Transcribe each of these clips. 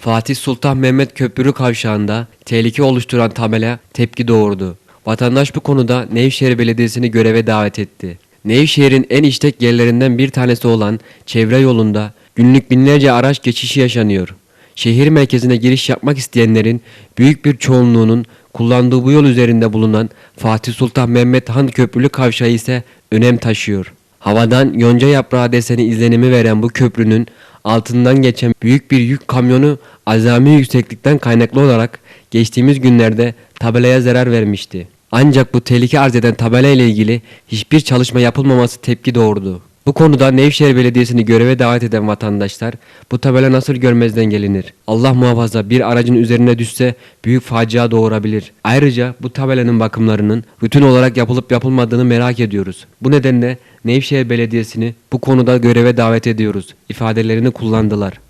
Fatih Sultan Mehmet Köprülü kavşağında tehlike oluşturan tabela tepki doğurdu. Vatandaş bu konuda Nevşehir Belediyesi'ni göreve davet etti. Nevşehir'in en işlek yerlerinden bir tanesi olan çevre yolunda günlük binlerce araç geçişi yaşanıyor. Şehir merkezine giriş yapmak isteyenlerin büyük bir çoğunluğunun kullandığı bu yol üzerinde bulunan Fatih Sultan Mehmet Han Köprülü kavşağı ise önem taşıyor. Havadan yonca yaprağı deseni izlenimi veren bu köprünün altından geçen büyük bir yük kamyonu azami yükseklikten kaynaklı olarak geçtiğimiz günlerde tabelaya zarar vermişti. Ancak bu tehlike arz eden tabela ile ilgili hiçbir çalışma yapılmaması tepki doğurdu. Bu konuda Nevşehir Belediyesi'ni göreve davet eden vatandaşlar bu tabela nasıl görmezden gelinir? Allah muhafaza bir aracın üzerine düşse büyük facia doğurabilir. Ayrıca bu tabelanın bakımlarının rutin olarak yapılıp yapılmadığını merak ediyoruz. Bu nedenle Nevşehir Belediyesi'ni bu konuda göreve davet ediyoruz ifadelerini kullandılar.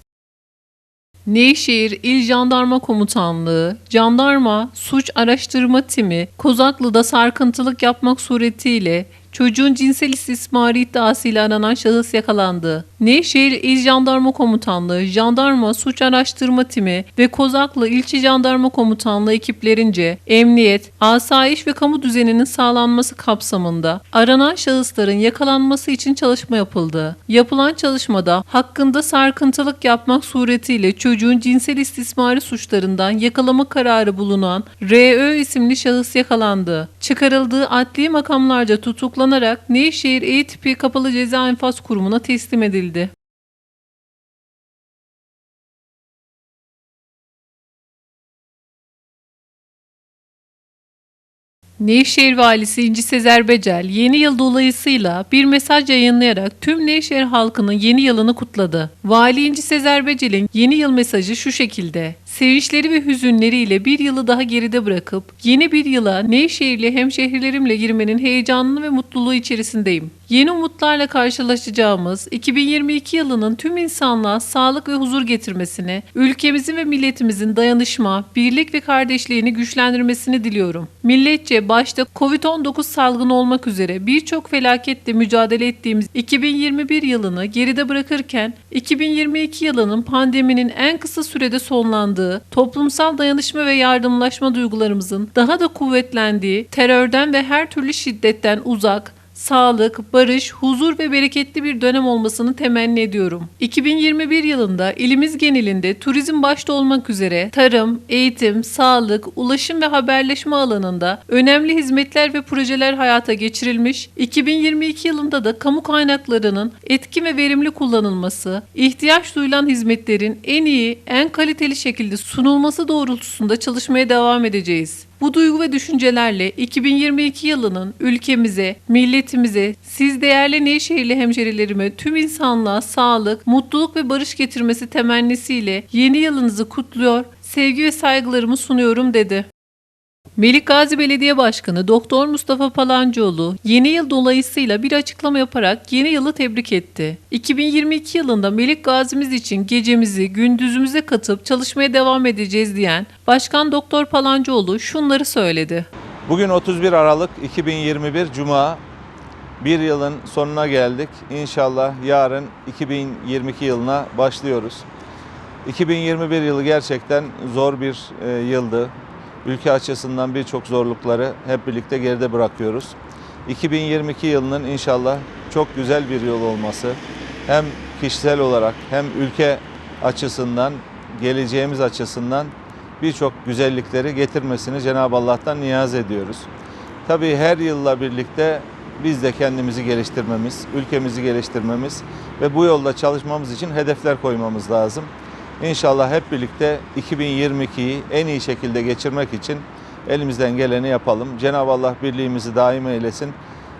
Nevşehir İl Jandarma Komutanlığı, Jandarma Suç Araştırma Timi, Kozaklı'da sarkıntılık yapmak suretiyle çocuğun cinsel istismarı iddiasıyla aranan şahıs yakalandı. Nevşehir İl Jandarma Komutanlığı, Jandarma Suç Araştırma Timi ve Kozaklı İlçe Jandarma Komutanlığı ekiplerince emniyet, asayiş ve kamu düzeninin sağlanması kapsamında aranan şahısların yakalanması için çalışma yapıldı. Yapılan çalışmada hakkında sarkıntılık yapmak suretiyle çocuğun cinsel istismarı suçlarından yakalama kararı bulunan R.Ö. isimli şahıs yakalandı. Çıkarıldığı adli makamlarca tutuklanarak Nevşehir E tipi kapalı ceza infaz kurumuna teslim edildi. Nevşehir Valisi İnci Sezer Becel yeni yıl dolayısıyla bir mesaj yayınlayarak tüm Nevşehir halkının yeni yılını kutladı. Vali İnci Sezer Becel'in yeni yıl mesajı şu şekilde. Sevinçleri ve hüzünleriyle bir yılı daha geride bırakıp yeni bir yıla Nevşehirli hemşehrilerimle girmenin heyecanını ve mutluluğu içerisindeyim. Yeni umutlarla karşılaşacağımız 2022 yılının tüm insanlığa sağlık ve huzur getirmesini, ülkemizin ve milletimizin dayanışma, birlik ve kardeşliğini güçlendirmesini diliyorum. Milletçe başta Covid-19 salgını olmak üzere birçok felaketle mücadele ettiğimiz 2021 yılını geride bırakırken 2022 yılının pandeminin en kısa sürede sonlandığı, toplumsal dayanışma ve yardımlaşma duygularımızın daha da kuvvetlendiği, terörden ve her türlü şiddetten uzak, sağlık, barış, huzur ve bereketli bir dönem olmasını temenni ediyorum. 2021 yılında ilimiz genelinde turizm başta olmak üzere tarım, eğitim, sağlık, ulaşım ve haberleşme alanında önemli hizmetler ve projeler hayata geçirilmiş. 2022 yılında da kamu kaynaklarının etkin ve verimli kullanılması, ihtiyaç duyulan hizmetlerin en iyi, en kaliteli şekilde sunulması doğrultusunda çalışmaya devam edeceğiz. Bu duygu ve düşüncelerle 2022 yılının ülkemize, milletimize, siz değerli Nevşehirli hemşerilerime tüm insanlığa sağlık, mutluluk ve barış getirmesi temennisiyle yeni yılınızı kutluyor, sevgi ve saygılarımı sunuyorum dedi. Melik Gazi Belediye Başkanı Doktor Mustafa Palancıoğlu yeni yıl dolayısıyla bir açıklama yaparak yeni yılı tebrik etti. 2022 yılında Melik Gazi'miz için gecemizi gündüzümüze katıp çalışmaya devam edeceğiz diyen Başkan Doktor Palancıoğlu şunları söyledi. Bugün 31 Aralık 2021 Cuma. Bir yılın sonuna geldik. İnşallah yarın 2022 yılına başlıyoruz. 2021 yılı gerçekten zor bir e, yıldı. Ülke açısından birçok zorlukları hep birlikte geride bırakıyoruz. 2022 yılının inşallah çok güzel bir yıl olması hem kişisel olarak hem ülke açısından, geleceğimiz açısından birçok güzellikleri getirmesini Cenab-ı Allah'tan niyaz ediyoruz. Tabii her yılla birlikte biz de kendimizi geliştirmemiz, ülkemizi geliştirmemiz ve bu yolda çalışmamız için hedefler koymamız lazım. İnşallah hep birlikte 2022'yi en iyi şekilde geçirmek için elimizden geleni yapalım. Cenab-ı Allah birliğimizi daim eylesin.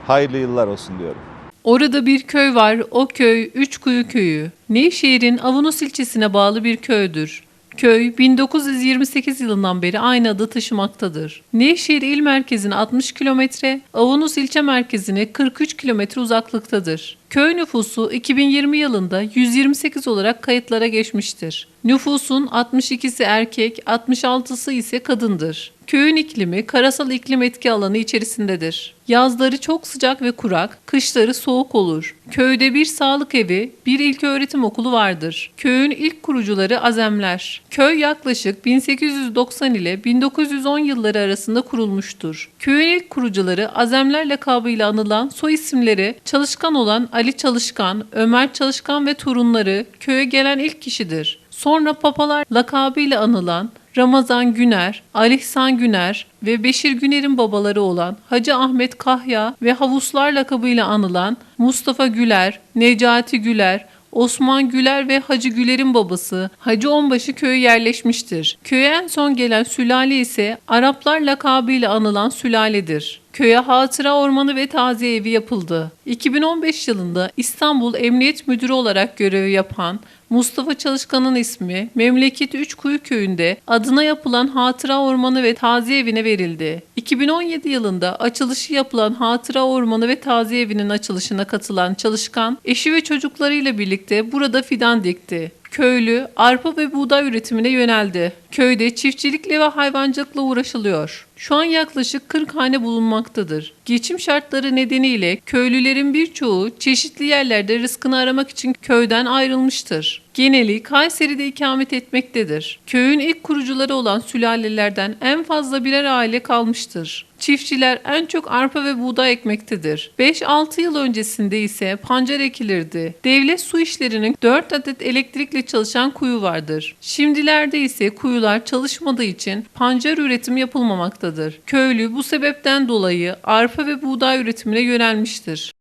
Hayırlı yıllar olsun diyorum. Orada bir köy var, o köy Üçkuyu Köyü. Nevşehir'in Avanos ilçesine bağlı bir köydür. Köy 1928 yılından beri aynı adı taşımaktadır. Nevşehir il merkezine 60 kilometre, Avanos ilçe merkezine 43 kilometre uzaklıktadır. Köy nüfusu 2020 yılında 128 olarak kayıtlara geçmiştir. Nüfusun 62'si erkek, 66'sı ise kadındır. Köyün iklimi karasal iklim etki alanı içerisindedir. Yazları çok sıcak ve kurak, kışları soğuk olur. Köyde bir sağlık evi, bir ilköğretim okulu vardır. Köyün ilk kurucuları Azemler. Köy yaklaşık 1890 ile 1910 yılları arasında kurulmuştur. Köyün ilk kurucuları Azemler lakabıyla anılan soy isimleri çalışkan olan Ali Çalışkan, Ömer Çalışkan ve torunları köye gelen ilk kişidir. Sonra papalar lakabıyla anılan Ramazan Güner, Ali İhsan Güner ve Beşir Güner'in babaları olan Hacı Ahmet Kahya ve Havuslar lakabıyla anılan Mustafa Güler, Necati Güler, Osman Güler ve Hacı Güler'in babası Hacı Onbaşı köyü yerleşmiştir. Köye en son gelen sülale ise Araplar lakabıyla anılan sülaledir. Köye hatıra ormanı ve taziye evi yapıldı. 2015 yılında İstanbul Emniyet Müdürü olarak görevi yapan Mustafa Çalışkan'ın ismi memleketi Üçkuyu köyünde adına yapılan hatıra ormanı ve taziye evine verildi. 2017 yılında açılışı yapılan hatıra ormanı ve taziye evinin açılışına katılan Çalışkan, eşi ve çocuklarıyla birlikte burada fidan dikti. Köylü arpa ve buğday üretimine yöneldi. Köyde çiftçilikle ve hayvancılıkla uğraşılıyor. Şu an yaklaşık 40 hane bulunmaktadır. Geçim şartları nedeniyle köylülerin birçoğu çeşitli yerlerde rızkını aramak için köyden ayrılmıştır. Geneli Kayseri'de ikamet etmektedir. Köyün ilk kurucuları olan sülalelerden en fazla birer aile kalmıştır. Çiftçiler en çok arpa ve buğday ekmektedir. 5-6 yıl öncesinde ise pancar ekilirdi. Devlet su işlerinin 4 adet elektrikle çalışan kuyu vardır. Şimdilerde ise kuyular çalışmadığı için pancar üretimi yapılmamaktadır. Köylü bu sebepten dolayı arpa ve buğday üretimine yönelmiştir.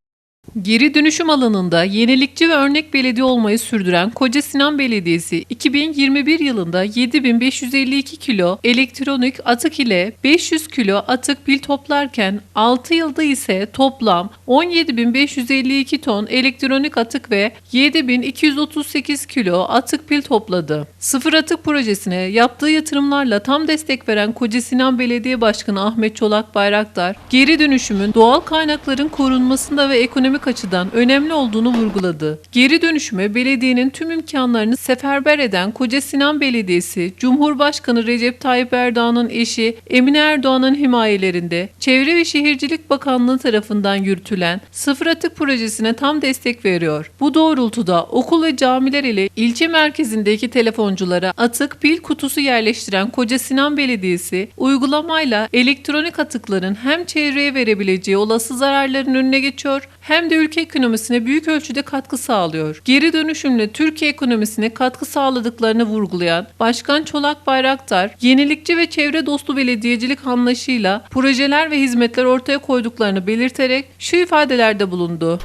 Geri dönüşüm alanında yenilikçi ve örnek belediye olmayı sürdüren Koca Sinan Belediyesi 2021 yılında 7552 kilo elektronik atık ile 500 kilo atık bil toplarken 6 yılda ise toplam 17552 ton elektronik atık ve 7238 kilo atık pil topladı. Sıfır atık projesine yaptığı yatırımlarla tam destek veren Koca Sinan Belediye Başkanı Ahmet Çolak Bayraktar, geri dönüşümün doğal kaynakların korunmasında ve ekonomik açıdan önemli olduğunu vurguladı. Geri dönüşüme belediyenin tüm imkanlarını seferber eden Koca Sinan Belediyesi, Cumhurbaşkanı Recep Tayyip Erdoğan'ın eşi Emine Erdoğan'ın himayelerinde Çevre ve Şehircilik Bakanlığı tarafından yürütülen sıfır atık projesine tam destek veriyor. Bu doğrultuda okul ve camiler ile ilçe merkezindeki telefonculara atık pil kutusu yerleştiren Koca Sinan Belediyesi uygulamayla elektronik atıkların hem çevreye verebileceği olası zararların önüne geçiyor hem de ülke ekonomisine büyük ölçüde katkı sağlıyor. Geri dönüşümle Türkiye ekonomisine katkı sağladıklarını vurgulayan Başkan Çolak Bayraktar, yenilikçi ve çevre dostu belediyecilik anlayışıyla projeler ve hizmetler ortaya koyduklarını belirterek şu ifadelerde bulundu.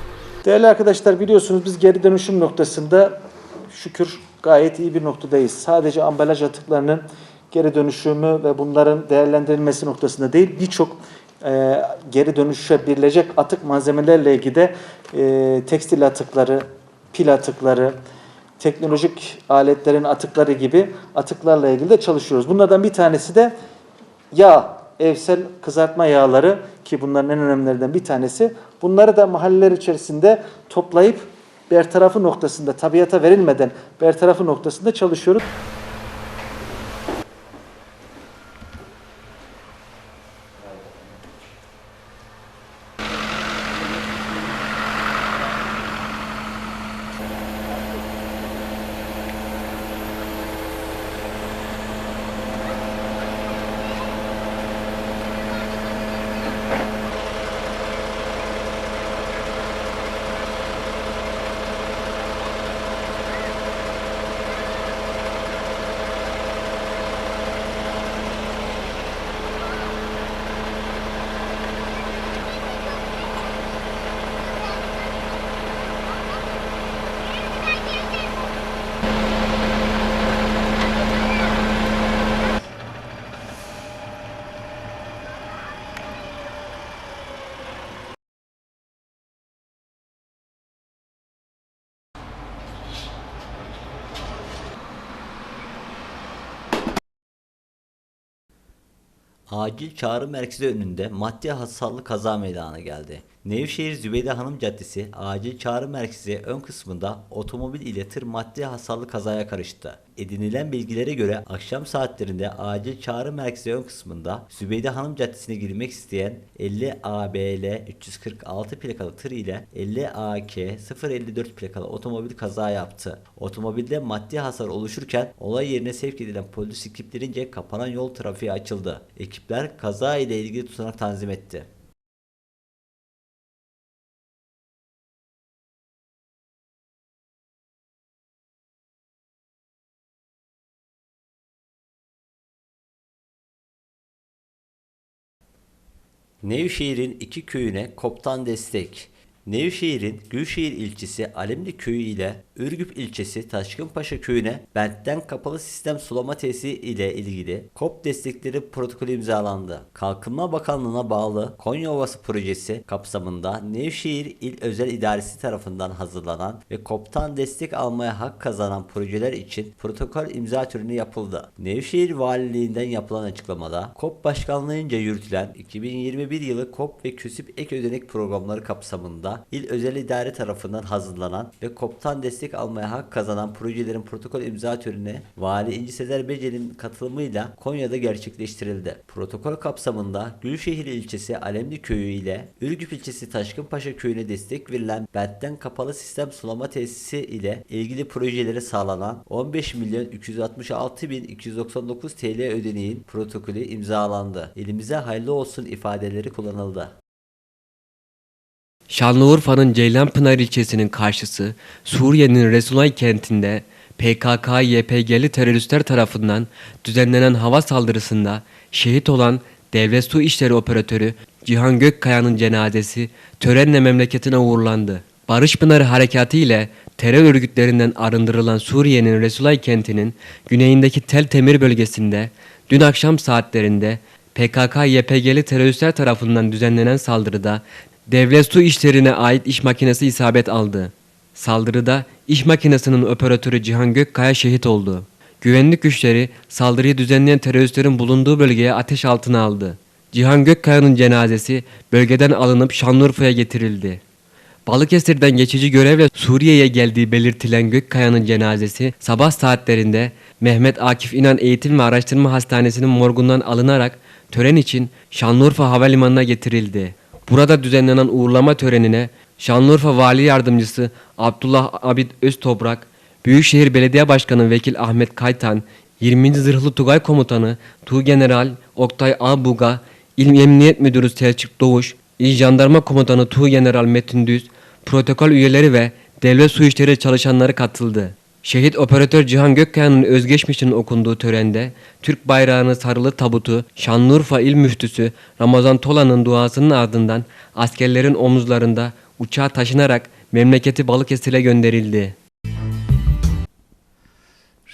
Değerli arkadaşlar biliyorsunuz biz geri dönüşüm noktasında şükür gayet iyi bir noktadayız. Sadece ambalaj atıklarının geri dönüşümü ve bunların değerlendirilmesi noktasında değil birçok e, geri dönüşebilecek atık malzemelerle ilgili de e, tekstil atıkları, pil atıkları, teknolojik aletlerin atıkları gibi atıklarla ilgili de çalışıyoruz. Bunlardan bir tanesi de yağ, evsel kızartma yağları ki bunların en önemlilerinden bir tanesi. Bunları da mahalleler içerisinde toplayıp bertarafı noktasında, tabiata verilmeden bertarafı noktasında çalışıyoruz. Acil çağrı merkezi önünde maddi hasarlı kaza meydana geldi. Nevşehir Zübeyde Hanım Caddesi acil çağrı merkezi ön kısmında otomobil ile tır maddi hasarlı kazaya karıştı. Edinilen bilgilere göre akşam saatlerinde acil çağrı merkezi ön kısmında Zübeyde Hanım Caddesi'ne girmek isteyen 50 ABL 346 plakalı tır ile 50 AK 054 plakalı otomobil kaza yaptı. Otomobilde maddi hasar oluşurken olay yerine sevk edilen polis ekiplerince kapanan yol trafiği açıldı. Ekipler kaza ile ilgili tutanak tanzim etti. Nevşehir'in iki köyüne koptan destek. Nevşehir'in Gülşehir ilçesi Alemli köyü ile Ürgüp ilçesi Taşkınpaşa köyüne bentten kapalı sistem sulama tesisi ile ilgili KOP destekleri protokolü imzalandı. Kalkınma Bakanlığı'na bağlı Konya Ovası projesi kapsamında Nevşehir İl Özel İdaresi tarafından hazırlanan ve KOP'tan destek almaya hak kazanan projeler için protokol imza töreni yapıldı. Nevşehir Valiliğinden yapılan açıklamada KOP Başkanlığı'nca yürütülen 2021 yılı KOP ve KÜSİP ek ödenek programları kapsamında İl Özel İdare tarafından hazırlanan ve KOP'tan destek almaya hak kazanan projelerin protokol imza töreni Vali İnci Sezer Becel'in katılımıyla Konya'da gerçekleştirildi. Protokol kapsamında Gülşehir ilçesi Alemli köyü ile Ürgüp ilçesi Taşkınpaşa köyüne destek verilen bentten kapalı sistem sulama tesisi ile ilgili projelere sağlanan 15 milyon 366 bin 299 TL ödeneğin protokolü imzalandı. Elimize hayırlı olsun ifadeleri kullanıldı. Şanlıurfa'nın Ceylanpınar ilçesinin karşısı Suriye'nin Resulay kentinde PKK-YPG'li teröristler tarafından düzenlenen hava saldırısında şehit olan Devlet Su İşleri Operatörü Cihan Gökkaya'nın cenazesi törenle memleketine uğurlandı. Barış Pınarı Harekatı ile terör örgütlerinden arındırılan Suriye'nin Resulay kentinin güneyindeki Tel Temir bölgesinde dün akşam saatlerinde PKK-YPG'li teröristler tarafından düzenlenen saldırıda devlet su işlerine ait iş makinesi isabet aldı. Saldırıda iş makinesinin operatörü Cihan Gökkaya şehit oldu. Güvenlik güçleri saldırıyı düzenleyen teröristlerin bulunduğu bölgeye ateş altına aldı. Cihan Gökkaya'nın cenazesi bölgeden alınıp Şanlıurfa'ya getirildi. Balıkesir'den geçici görevle Suriye'ye geldiği belirtilen Gökkaya'nın cenazesi sabah saatlerinde Mehmet Akif İnan Eğitim ve Araştırma Hastanesi'nin morgundan alınarak tören için Şanlıurfa Havalimanı'na getirildi. Burada düzenlenen uğurlama törenine Şanlıurfa Vali Yardımcısı Abdullah Abid Öztoprak, Büyükşehir Belediye Başkanı Vekil Ahmet Kaytan, 20. Zırhlı Tugay Komutanı Tuğgeneral Oktay Abuga, İl Emniyet Müdürü Selçuk Doğuş, İl Jandarma Komutanı Tuğgeneral Metin Düz, protokol üyeleri ve devlet su işleri çalışanları katıldı. Şehit operatör Cihan Gökkaya'nın özgeçmişinin okunduğu törende Türk bayrağının sarılı tabutu Şanlıurfa İl Müftüsü Ramazan Tola'nın duasının ardından askerlerin omuzlarında uçağa taşınarak memleketi Balıkesir'e gönderildi.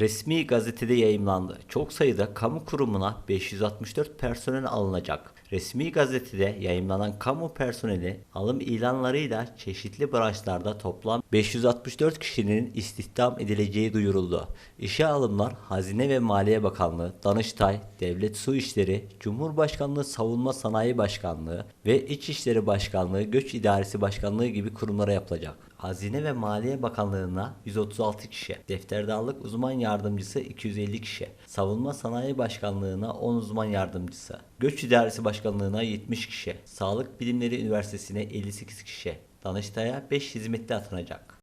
Resmi gazetede yayımlandı. Çok sayıda kamu kurumuna 564 personel alınacak. Resmi gazetede yayımlanan kamu personeli alım ilanlarıyla çeşitli branşlarda toplam 564 kişinin istihdam edileceği duyuruldu. İşe alımlar Hazine ve Maliye Bakanlığı, Danıştay, Devlet Su İşleri, Cumhurbaşkanlığı Savunma Sanayi Başkanlığı ve İçişleri Başkanlığı, Göç İdaresi Başkanlığı gibi kurumlara yapılacak. Hazine ve Maliye Bakanlığı'na 136 kişi, defterdarlık uzman yardımcısı 250 kişi, Savunma Sanayi Başkanlığı'na 10 uzman yardımcısı, Göç İdaresi Başkanlığı'na 70 kişi, Sağlık Bilimleri Üniversitesi'ne 58 kişi, Danıştay'a 5 hizmetli atanacak.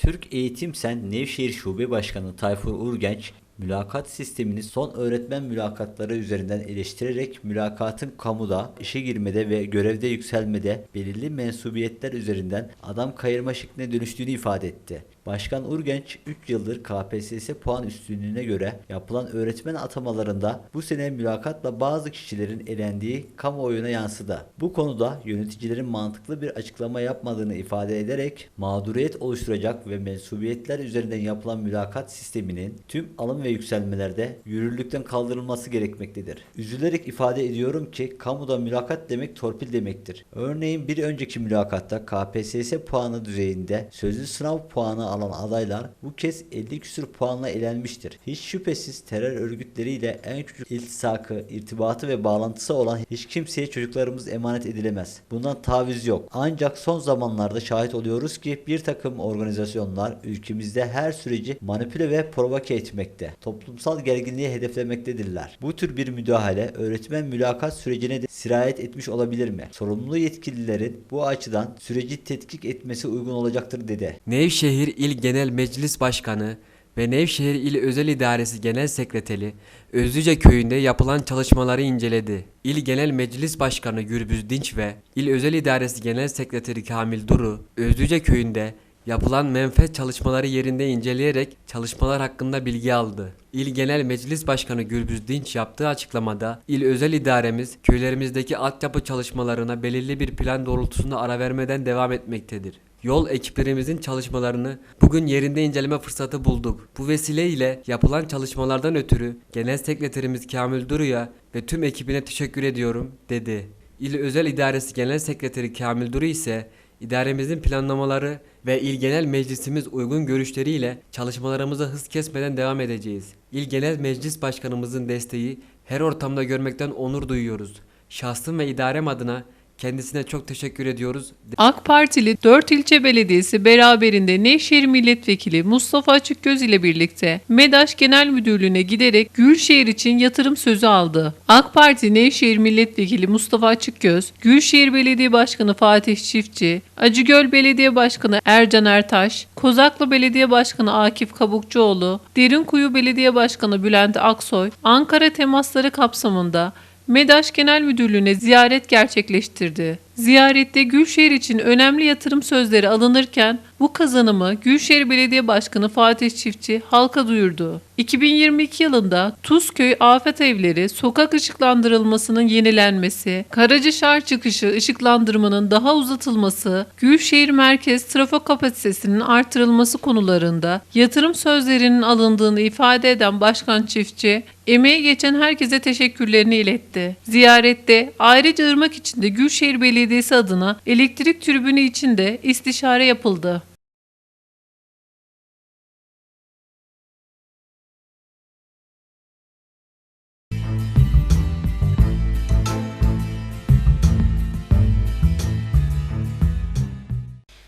Türk Eğitim Sen Nevşehir Şube Başkanı Tayfur Urgenç, mülakat sistemini son öğretmen mülakatları üzerinden eleştirerek mülakatın kamuda, işe girmede ve görevde yükselmede belirli mensubiyetler üzerinden adam kayırma şekline dönüştüğünü ifade etti. Başkan Urgenç 3 yıldır KPSS puan üstünlüğüne göre yapılan öğretmen atamalarında bu sene mülakatla bazı kişilerin elendiği kamuoyuna yansıdı. Bu konuda yöneticilerin mantıklı bir açıklama yapmadığını ifade ederek mağduriyet oluşturacak ve mensubiyetler üzerinden yapılan mülakat sisteminin tüm alım ve yükselmelerde yürürlükten kaldırılması gerekmektedir. Üzülerek ifade ediyorum ki kamuda mülakat demek torpil demektir. Örneğin bir önceki mülakatta KPSS puanı düzeyinde sözlü sınav puanı alan adaylar bu kez 50 küsur puanla elenmiştir. Hiç şüphesiz terör örgütleriyle en küçük iltisakı, irtibatı ve bağlantısı olan hiç kimseye çocuklarımız emanet edilemez. Bundan taviz yok. Ancak son zamanlarda şahit oluyoruz ki bir takım organizasyonlar ülkemizde her süreci manipüle ve provoke etmekte. Toplumsal gerginliği hedeflemektedirler. Bu tür bir müdahale öğretmen mülakat sürecine de sirayet etmiş olabilir mi? Sorumlu yetkililerin bu açıdan süreci tetkik etmesi uygun olacaktır dedi. Nevşehir İl Genel Meclis Başkanı ve Nevşehir İl Özel İdaresi Genel Sekreteri Özlüce Köyü'nde yapılan çalışmaları inceledi. İl Genel Meclis Başkanı Gürbüz Dinç ve İl Özel İdaresi Genel Sekreteri Kamil Duru Özlüce Köyü'nde yapılan menfaat çalışmaları yerinde inceleyerek çalışmalar hakkında bilgi aldı. İl Genel Meclis Başkanı Gürbüz Dinç yaptığı açıklamada il özel idaremiz köylerimizdeki altyapı çalışmalarına belirli bir plan doğrultusunda ara vermeden devam etmektedir. Yol ekiplerimizin çalışmalarını bugün yerinde inceleme fırsatı bulduk. Bu vesileyle yapılan çalışmalardan ötürü Genel Sekreterimiz Kamil Duru'ya ve tüm ekibine teşekkür ediyorum dedi. İl Özel İdaresi Genel Sekreteri Kamil Duru ise İdaremizin planlamaları ve İl Genel Meclisimiz uygun görüşleriyle çalışmalarımıza hız kesmeden devam edeceğiz. İl Genel Meclis Başkanımızın desteği her ortamda görmekten onur duyuyoruz. Şahsım ve idarem adına kendisine çok teşekkür ediyoruz. AK Partili 4 ilçe belediyesi beraberinde Nevşehir Milletvekili Mustafa Açıkgöz ile birlikte MEDAŞ Genel Müdürlüğü'ne giderek Gülşehir için yatırım sözü aldı. AK Parti Nevşehir Milletvekili Mustafa Açıkgöz, Gülşehir Belediye Başkanı Fatih Çiftçi, Acıgöl Belediye Başkanı Ercan Ertaş, Kozaklı Belediye Başkanı Akif Kabukçuoğlu, Derinkuyu Belediye Başkanı Bülent Aksoy, Ankara temasları kapsamında MEDAŞ Genel Müdürlüğü'ne ziyaret gerçekleştirdi. Ziyarette Gülşehir için önemli yatırım sözleri alınırken bu kazanımı Gülşehir Belediye Başkanı Fatih Çiftçi halka duyurdu. 2022 yılında Tuzköy Afet Evleri sokak ışıklandırılmasının yenilenmesi, Karacaşar çıkışı ışıklandırmanın daha uzatılması, Gülşehir Merkez trafo kapasitesinin artırılması konularında yatırım sözlerinin alındığını ifade eden Başkan Çiftçi, emeği geçen herkese teşekkürlerini iletti. Ziyarette ayrıca Irmak içinde Gülşehir Belediyesi adına elektrik tribünü için de istişare yapıldı.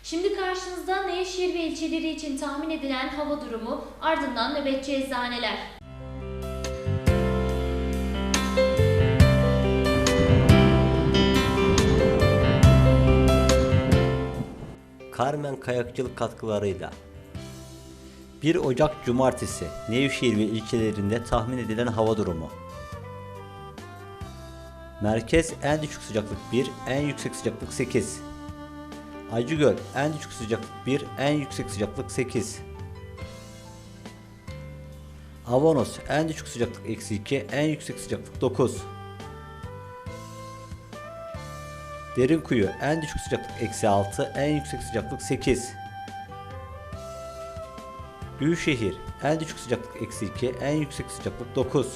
Şimdi karşınızda Nevşehir ve ilçeleri için tahmin edilen hava durumu ardından nöbetçi eczaneler. Carmen Kayakçılık katkılarıyla. 1 Ocak Cumartesi Nevşehir ve ilçelerinde tahmin edilen hava durumu. Merkez en düşük sıcaklık 1, en yüksek sıcaklık 8 Acıgöl en düşük sıcaklık 1, en yüksek sıcaklık 8 Avanos en düşük sıcaklık eksi 2, en yüksek sıcaklık 9 Derinkuyu en düşük sıcaklık eksi 6, en yüksek sıcaklık 8. Büyükşehir en düşük sıcaklık eksi 2, en yüksek sıcaklık 9.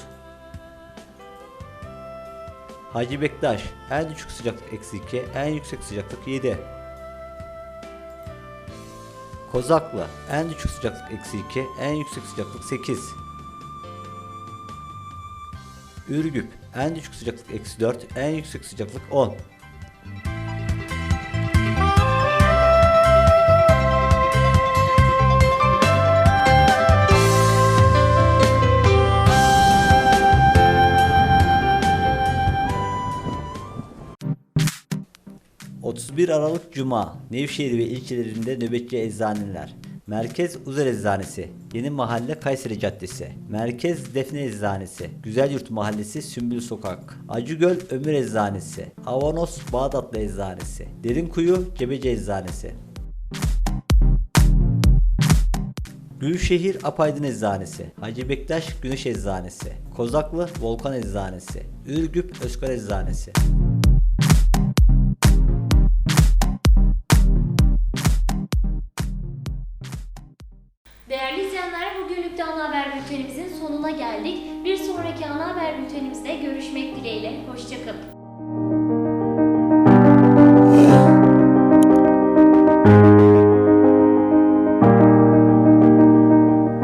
Hacı Bektaş en düşük sıcaklık eksi 2, en yüksek sıcaklık 7. Kozaklı en düşük sıcaklık eksi 2, en yüksek sıcaklık 8. Ürgüp en düşük sıcaklık eksi 4, en yüksek sıcaklık 10. ...31 Aralık Cuma... ...Nevşehir ve ilçelerinde nöbetçi eczaneler... Merkez Uzer Eczanesi, Yeni Mahalle Kayseri Caddesi, Merkez Defne Eczanesi, Güzelyurt Mahallesi Sümbül Sokak, Acıgöl Ömür Eczanesi, Avanos Bağdatlı Eczanesi, Derinkuyu Cebeci Eczanesi. Gülşehir Apaydın Eczanesi, Hacı Bektaş Güneş Eczanesi, Kozaklı Volkan Eczanesi, Ürgüp Özkar Eczanesi. Bültenimizin sonuna